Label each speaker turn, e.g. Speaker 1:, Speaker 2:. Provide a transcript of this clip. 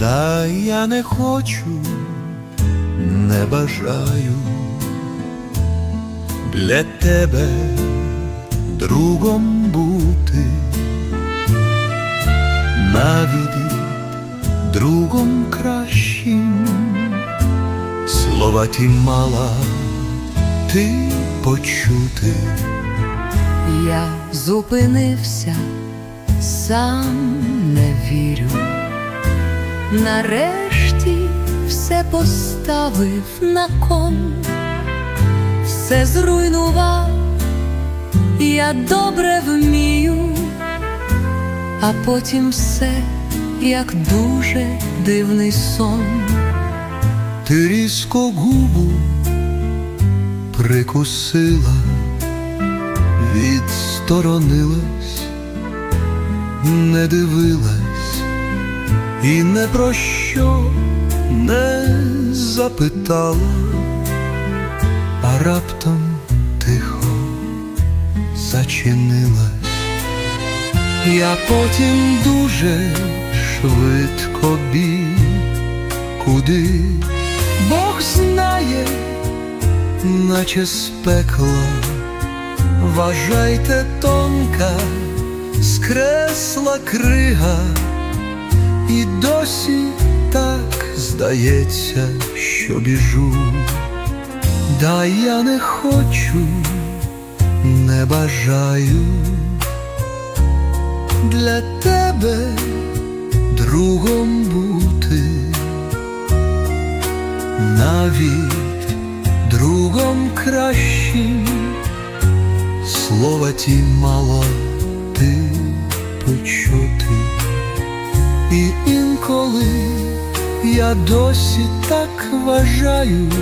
Speaker 1: я не хочу, не бажаю для тебе другом бути, навіть другом кращим, слова ті мала ти почути.
Speaker 2: Я зупинився, сам не вірю. Нарешті все поставив на кон, все зруйнував, я добре вмію, а потім все, як дуже дивний сон.
Speaker 1: Ти різко губу прикусила, відсторонилась, не дивилась і не про що не запитала, а раптом тихо зачинилась. Я потім дуже швидко біг, куди Бог знає, наче з пекла, вважайте тонка, скресла крига, і досі так здається, що біжу, да я не хочу, не бажаю. Для тебе другом бути. Навіть другом кращим. Слова ті мало я досі так вважаю,